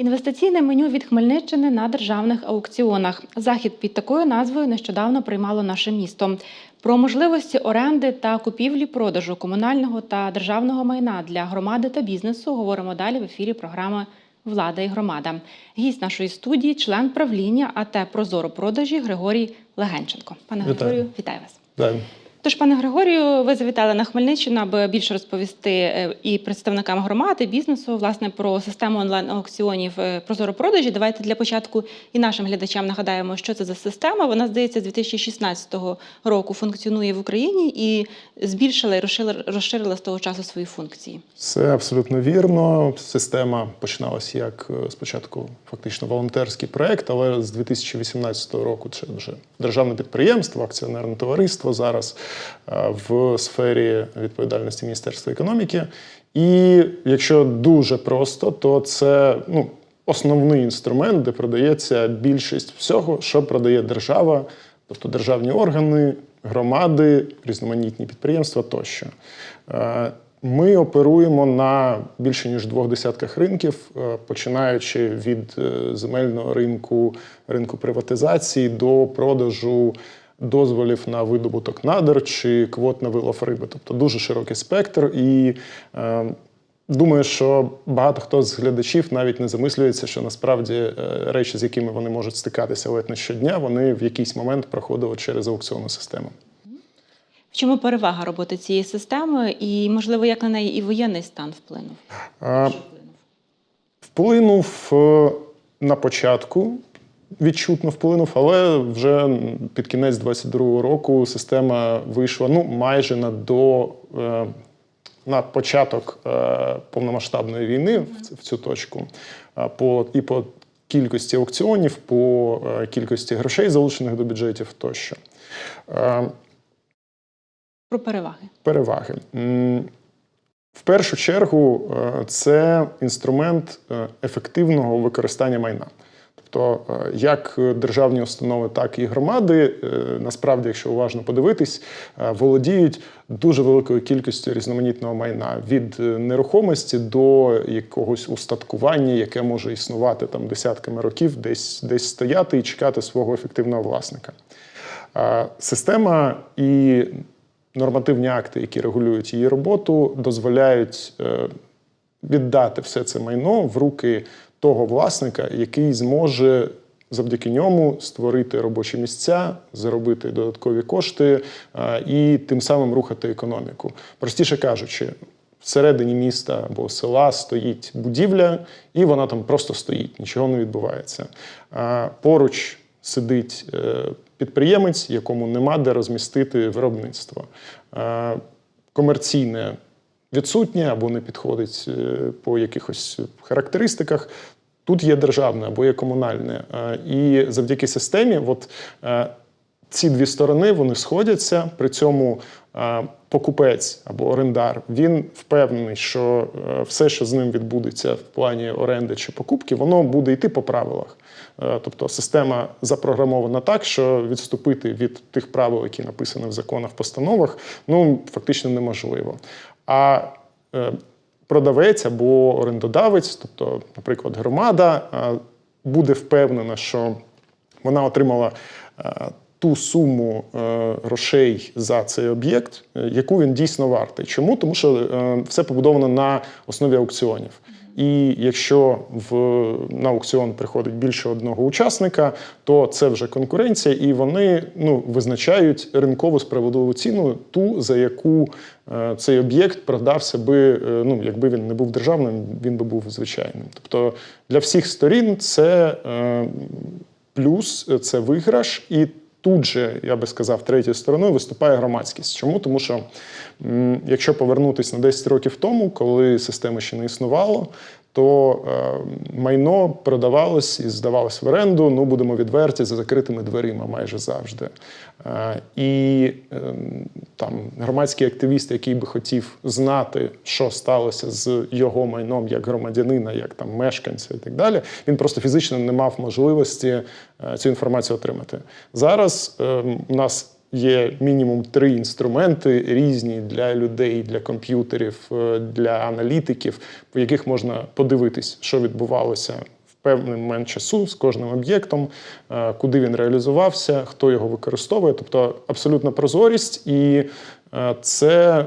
Інвестиційне меню від Хмельниччини на державних аукціонах. Захід під такою назвою нещодавно приймало наше місто. Про можливості оренди та купівлі-продажу комунального та державного майна для громади та бізнесу говоримо далі в ефірі програми Влада і громада. Гість нашої студії, член правління АТ Прозоро продажі Григорій Легенченко. Пане Григорію, вітаю вас. Да. Тож, пане Григорію, ви завітали на Хмельниччину, аби більше розповісти е, і представникам громади, бізнесу, власне, про систему онлайн-аукціонів е, Прозоро продажі. Давайте для початку і нашим глядачам нагадаємо, що це за система. Вона, здається, з 2016 року функціонує в Україні і збільшила і розширила, розширила з того часу свої функції. Все абсолютно вірно. Система починалась як е, спочатку фактично волонтерський проект, але з 2018 року це вже державне підприємство, акціонерне товариство зараз е, в сфері відповідальності Міністерства економіки. І якщо дуже просто, то це ну, основний інструмент, де продається більшість всього, що продає держава, тобто державні органи, громади, різноманітні підприємства тощо. Е, Ми оперуємо на більше ніж двох десятках ринків, е, починаючи від е, земельного ринку, ринку приватизації до продажу дозволів на видобуток надр чи квот на вилов риби. Тобто дуже широкий спектр. І е, думаю, що багато хто з глядачів навіть не замислюється, що насправді е, речі, з якими вони можуть стикатися ледь не щодня, вони в якийсь момент проходили через аукціонну систему. В чому перевага роботи цієї системи, і можливо, як на неї і воєнний стан вплинув? Е, Вплинув е, на початку, відчутно вплинув, але вже під кінець 22-го року система вийшла ну, майже на до. е, На початок е, повномасштабної війни в цю точку, по, і по кількості аукціонів, по е, кількості грошей, залучених до бюджетів тощо. Е, Про переваги. Переваги. В першу чергу, це інструмент ефективного використання майна. Тобто, е, як державні установи, так і громади, е, насправді, якщо уважно подивитись, е, володіють дуже великою кількістю різноманітного майна від нерухомості до якогось устаткування, яке може існувати там десятками років, десь, десь стояти і чекати свого ефективного власника. Система і нормативні акти, які регулюють її роботу, дозволяють віддати все це майно в руки того власника, який зможе завдяки ньому створити робочі місця, заробити додаткові кошти е, і тим самим рухати економіку. Простіше кажучи, всередині міста або села стоїть будівля, і вона там просто стоїть, нічого не відбувається. Поруч сидить е, підприємець, якому нема де розмістити виробництво. Е, Комерційне відсутнє або не підходить е, по якихось характеристиках. Тут є державне або є комунальне. Е, І завдяки системі, от е, ці дві сторони вони сходяться. При цьому покупець або орендар він впевнений, що все, що з ним відбудеться в плані оренди чи покупки, воно буде йти по правилах. Тобто система запрограмована так, що відступити від тих правил, які написані в законах, постановах, ну фактично неможливо. А е, продавець або орендодавець, тобто, наприклад, громада, е, буде впевнена, що вона отримала е, ту суму грошей за цей об'єкт, яку він дійсно вартий. Чому? Тому що все побудовано на основі аукціонів. І якщо в, на аукціон приходить більше одного учасника, то це вже конкуренція, і вони ну, визначають ринкову справедливу ціну, ту, за яку е, цей об'єкт продався би, е, ну, якби він не був державним, він би був звичайним. Тобто для всіх сторін це е, плюс, це виграш, і тут же, я би сказав, третьою стороною виступає громадськість. Чому? Тому що якщо повернутися на 10 років тому, коли системи ще не існувало, то е, майно продавалось і здавалось в оренду, ну будемо відверті, за закритими дверима майже завжди. Е, і е, там громадський активіст, який би хотів знати, що сталося з його майном як громадянина, як там мешканця і так далі, він просто фізично не мав можливості цю інформацію отримати. Зараз е, у нас є мінімум три інструменти різні для людей, для комп'ютерів, е, для аналітиків, по яких можна подивитись, що відбувалося в певний момент часу з кожним об'єктом, е, куди він реалізувався, хто його використовує. Тобто абсолютна прозорість, і е, це е,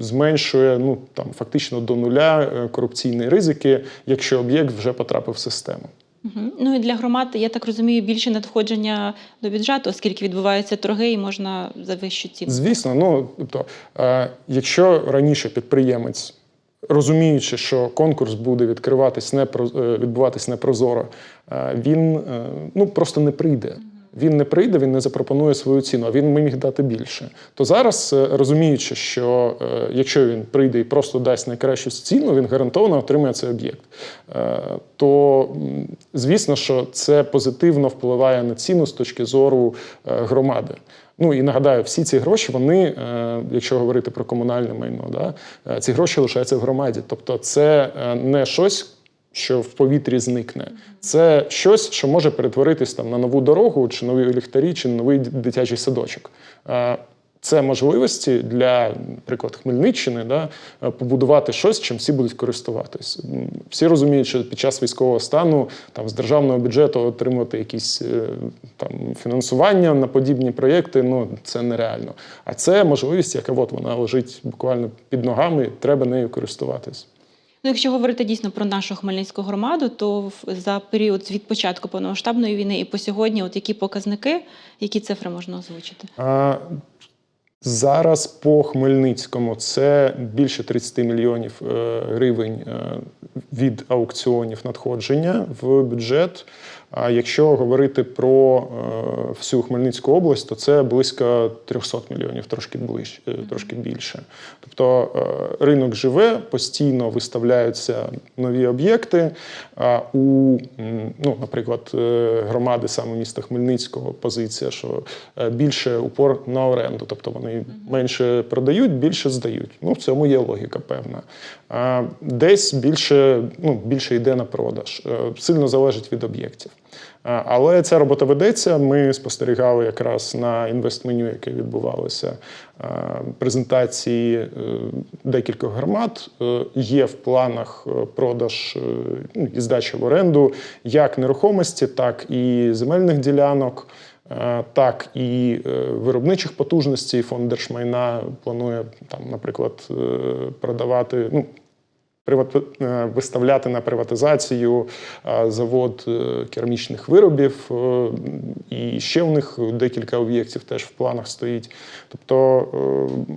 зменшує ну, там, фактично до нуля е, корупційні ризики, якщо об'єкт вже потрапив в систему. Ну і для громад, я так розумію, більше надходження до бюджету, оскільки відбуваються торги і можна за вищу ціну. Звісно, ну тобто, е, якщо раніше підприємець, розуміючи, що конкурс буде відкриватись не відбуватись непрозоро, е, він е, ну просто не прийде. Він не прийде, він не запропонує свою ціну, а він міг дати більше. То зараз, е, розуміючи, що е, якщо він прийде і просто дасть найкращу ціну, він гарантовано отримає цей об'єкт. Е, то звісно, що це позитивно впливає на ціну з точки зору громади. Ну і нагадаю, всі ці гроші, вони, якщо говорити про комунальне майно, да, ці гроші лишаються в громаді. Тобто, це не щось, що в повітрі зникне. Це щось, що може перетворитись там на нову дорогу, чи нові ліхтарі, чи новий дитячий садочок. Е, Це можливості для, наприклад, Хмельниччини да, е, побудувати щось, чим всі будуть користуватись. Всі розуміють, що під час військового стану там з державного бюджету отримати якісь е, там фінансування на подібні проєкти, ну це нереально. А це можливість, яка от вона лежить буквально під ногами, треба нею користуватись. Ну, якщо говорити дійсно про нашу Хмельницьку громаду, то за період від початку повномасштабної війни і по сьогодні, от які показники, які цифри можна озвучити? А, зараз по Хмельницькому це більше 30 мільйонів е, гривень е, від аукціонів надходження в бюджет. А якщо говорити про е, всю Хмельницьку область, то це близько 300 мільйонів, трошки ближче, трошки більше. Тобто е, ринок живе, постійно виставляються нові об'єкти. А у, ну, наприклад, е, громади саме міста Хмельницького позиція, що більше упор на оренду, тобто вони менше продають, більше здають. Ну, в цьому є логіка певна. Десь більше, ну, більше йде на продаж. Сильно залежить від об'єктів. А, Але ця робота ведеться. Ми спостерігали якраз на інвестменю, яке відбувалося е, презентації е, декількох громад. Е, Є в планах е, продаж е, ну, і здача в оренду як нерухомості, так і земельних ділянок. Е, Так, і е, виробничих потужностей фонд держмайна планує там, наприклад, е, продавати. Ну, е, виставляти на приватизацію е, завод е, керамічних виробів, е, і ще в них декілька об'єктів теж в планах стоїть. Тобто е,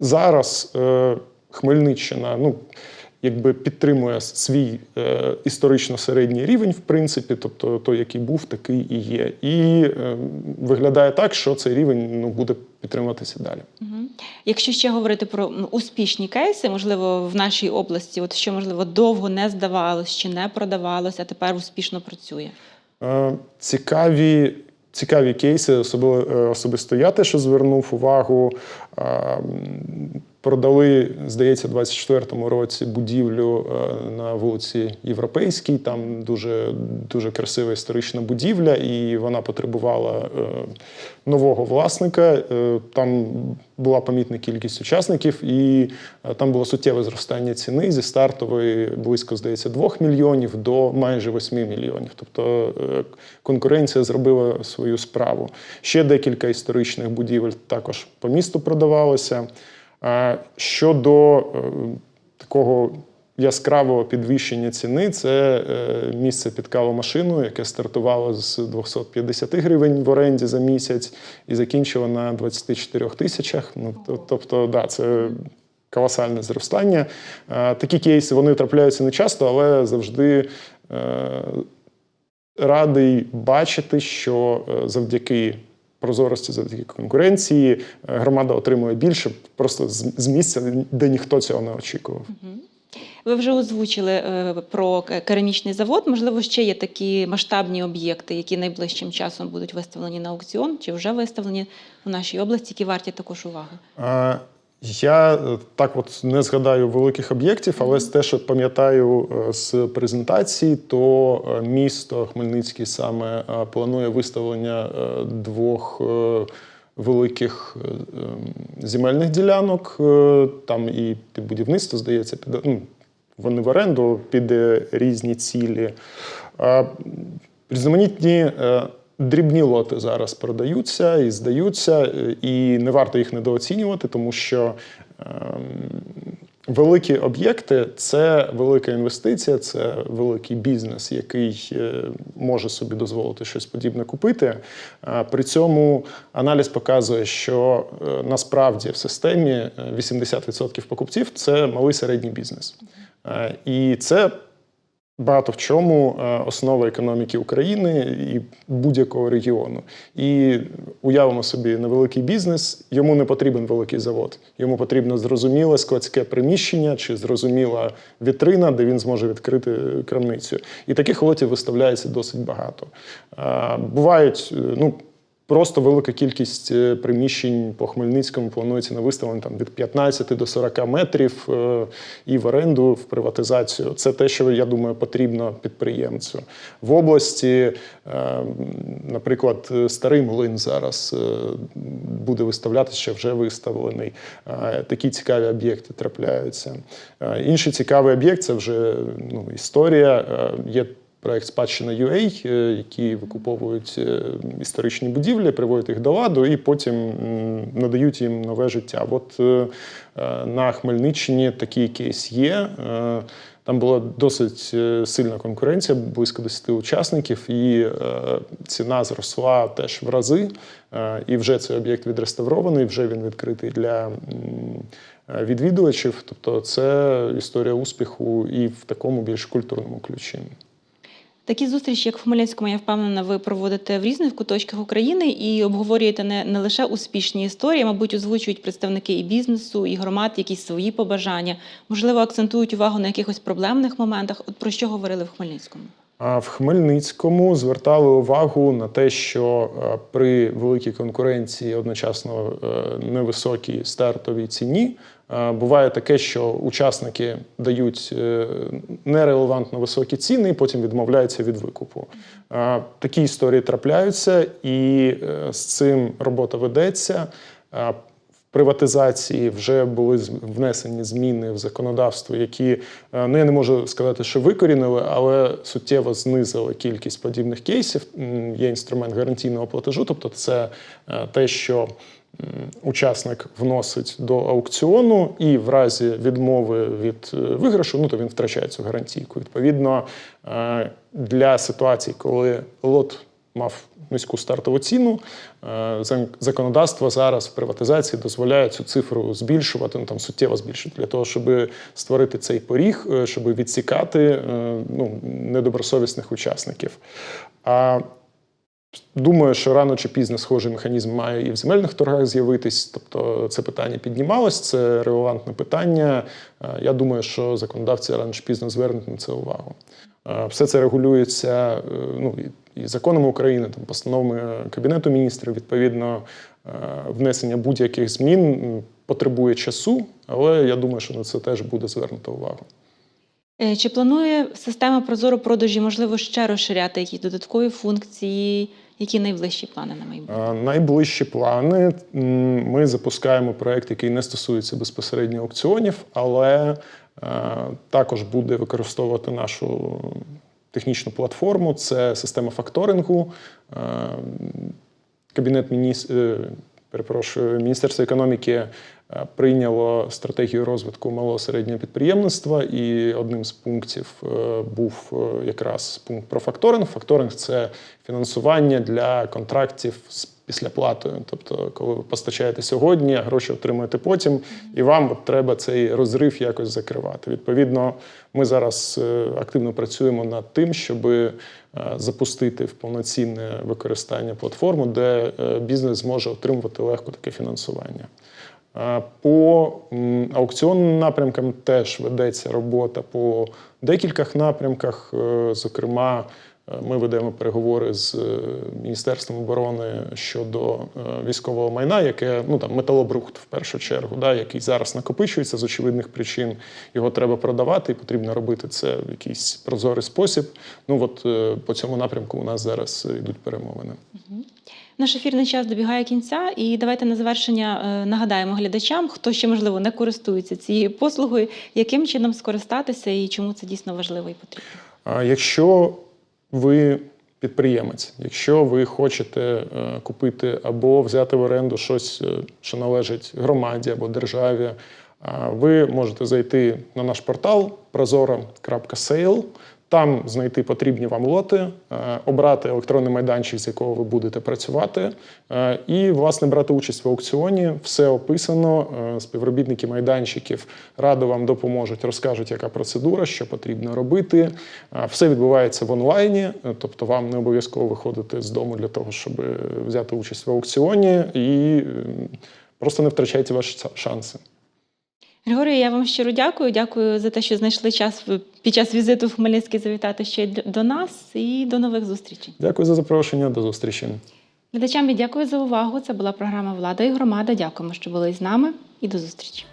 зараз е, Хмельниччина, ну. Якби підтримує свій е, історично середній рівень, в принципі, тобто той, який був, такий і є. І е, виглядає так, що цей рівень ну, буде підтримуватися далі. Якщо ще говорити про успішні кейси, можливо, в нашій області, от що можливо довго не здавалось чи не продавалось, а тепер успішно працює. Е, Цікаві, цікаві кейси, особливо, е, особисто я те, що звернув увагу. Продали, здається, у 24-му році будівлю е, на вулиці Європейській. Там дуже, дуже красива історична будівля, і вона потребувала е, нового власника. Е, Там була помітна кількість учасників, і там було суттєве зростання ціни зі стартової близько, здається, 2 мільйонів до майже 8 мільйонів. Тобто конкуренція зробила свою справу. Ще декілька історичних будівель також по місту продавалося. Щодо е, такого яскравого підвищення ціни, це е, місце під кавомашину, яке стартувало з 250 гривень в оренді за місяць і закінчило на 24 тисячах. Ну, то- тобто, да, це колосальне зростання. Такі кейси вони трапляються не часто, але завжди е, радий бачити, що завдяки прозорості, завдяки конкуренції е, громада отримує більше просто з місця, де ніхто цього не очікував. Ви вже озвучили е, про керамічний завод. Можливо, ще є такі масштабні об'єкти, які найближчим часом будуть виставлені на аукціон, чи вже виставлені в нашій області, які варті також уваги. Я е, так от не згадаю великих об'єктів, але з те, що пам'ятаю е, з презентації, то е, місто Хмельницький саме планує виставлення двох великих ем, земельних ділянок. Там і будівництво, здається, під ну, вони в оренду під е, різні цілі. Різноманітні дрібні лоти зараз продаються і здаються, е, і не варто їх недооцінювати, тому що ем, великі об'єкти це велика інвестиція, це великий бізнес, який е, може собі дозволити щось подібне купити. При цьому аналіз показує, що е, насправді в системі е, 80% покупців це малий середній бізнес. І це багато в чому е, основа економіки України і будь-якого регіону. І уявимо собі невеликий бізнес, йому не потрібен великий завод. Йому потрібно зрозуміле складське приміщення чи зрозуміла вітрина, де він зможе відкрити крамницю. І таких лотів виставляється досить багато. Е, Бувають, е, ну. Просто велика кількість е, приміщень по Хмельницькому планується на виставлення там від 15 до 40 метрів е, і в оренду, в приватизацію. Це те, що я думаю, потрібно підприємцю в області. е, Наприклад, старий млин зараз буде виставлятися, ще вже виставлений. Такі цікаві об'єкти трапляються. Інший цікавий об'єкт це вже ну, історія. Є проект Спадщина UA, е, які викуповують е, історичні будівлі, приводять їх до ладу і потім надають їм нове життя. От е, на Хмельниччині такий кейс є. Там була досить сильна конкуренція, близько 10 учасників, і ціна зросла теж в рази. І вже цей об'єкт відреставрований, вже він відкритий для відвідувачів. Тобто, це історія успіху і в такому більш культурному ключі. Такі зустрічі, як в Хмельницькому, я впевнена, ви проводите в різних куточках України і обговорюєте не, не лише успішні історії, мабуть, озвучують представники і бізнесу, і громад якісь свої побажання. Можливо, акцентують увагу на якихось проблемних моментах. От про що говорили в Хмельницькому? А в Хмельницькому звертали увагу на те, що е, при великій конкуренції одночасно е, невисокій стартовій ціні буває таке, що учасники дають е, нерелевантно високі ціни і потім відмовляються від викупу. Е, Такі історії трапляються, і е, з цим робота ведеться. Е, в приватизації вже були внесені зміни в законодавство, які е, ну я не можу сказати, що викорінили, але суттєво знизили кількість подібних кейсів. Є інструмент гарантійного платежу, тобто це е, те, що учасник вносить до аукціону, і в разі відмови від е, виграшу, ну то він втрачає цю гарантійку. Відповідно, е, для ситуацій, коли лот мав низьку стартову ціну. Е, Законодавство зараз в приватизації дозволяє цю цифру збільшувати, ну там суттєво збільшити, для того, щоб створити цей поріг, щоб відсікати ну, недобросовісних учасників. А Думаю, що рано чи пізно схожий механізм має і в земельних торгах з'явитись. Тобто це питання піднімалось, це релевантне питання. Е, Я думаю, що законодавці рано чи пізно звернуть на це увагу. Е, Все це регулюється е, ну, і- законами України, там, постановами Кабінету міністрів. Відповідно, внесення будь-яких змін потребує часу, але я думаю, що на це теж буде звернуто увагу. Чи планує система Прозоро продажі, можливо, ще розширяти якісь додаткові функції? Які найближчі плани на майбутнє? Е, Найближчі плани. Ми запускаємо проект, який не стосується безпосередньо аукціонів, але е, також буде використовувати нашу технічну платформу. Це система факторингу. Е, Кабінет мініс... перепрошую, Міністерство економіки е, прийняло стратегію розвитку малого середнього підприємництва, і одним з пунктів е, був е, якраз пункт про факторинг. Факторинг це фінансування для контрактів з післяплатою. Тобто, коли ви постачаєте сьогодні, а гроші отримуєте потім, і вам от треба цей розрив якось закривати. Відповідно, ми зараз е, активно працюємо над тим, щоб е, запустити в повноцінне використання платформу, де е, бізнес зможе отримувати легко таке фінансування. По аукціонним напрямкам теж ведеться робота по декількох напрямках. Зокрема, ми ведемо переговори з е, Міністерством оборони щодо е, військового майна, яке ну там металобрухт в першу чергу, да, який зараз накопичується з очевидних причин. Його треба продавати, і потрібно робити це в якийсь прозорий спосіб. Ну от е, по цьому напрямку у нас зараз йдуть перемовини. Наш ефірний час добігає кінця, і давайте на завершення нагадаємо глядачам, хто ще можливо не користується цією послугою, яким чином скористатися і чому це дійсно важливо і потрібно. Якщо ви підприємець, якщо ви хочете е, купити або взяти в оренду щось, е, що належить громаді або державі, а, ви можете зайти на наш портал prozora.sale, там знайти потрібні вам лоти, е, обрати електронний майданчик, з якого ви будете працювати, е, і власне брати участь в аукціоні. Все описано. е, Співробітники майданчиків радо вам допоможуть, розкажуть, яка процедура, що потрібно робити. Все відбувається в онлайні, тобто вам не обов'язково виходити з дому для того, щоб взяти участь в аукціоні, і просто не втрачайте ваші шанси. Григорію, я вам щиро дякую. Дякую за те, що знайшли час під час візиту в Хмельницький завітати ще до нас і до нових зустрічей. Дякую за запрошення. До зустрічі. Глядачам я дякую за увагу. Це була програма Влада і громада. Дякуємо, що були з нами, і до зустрічі.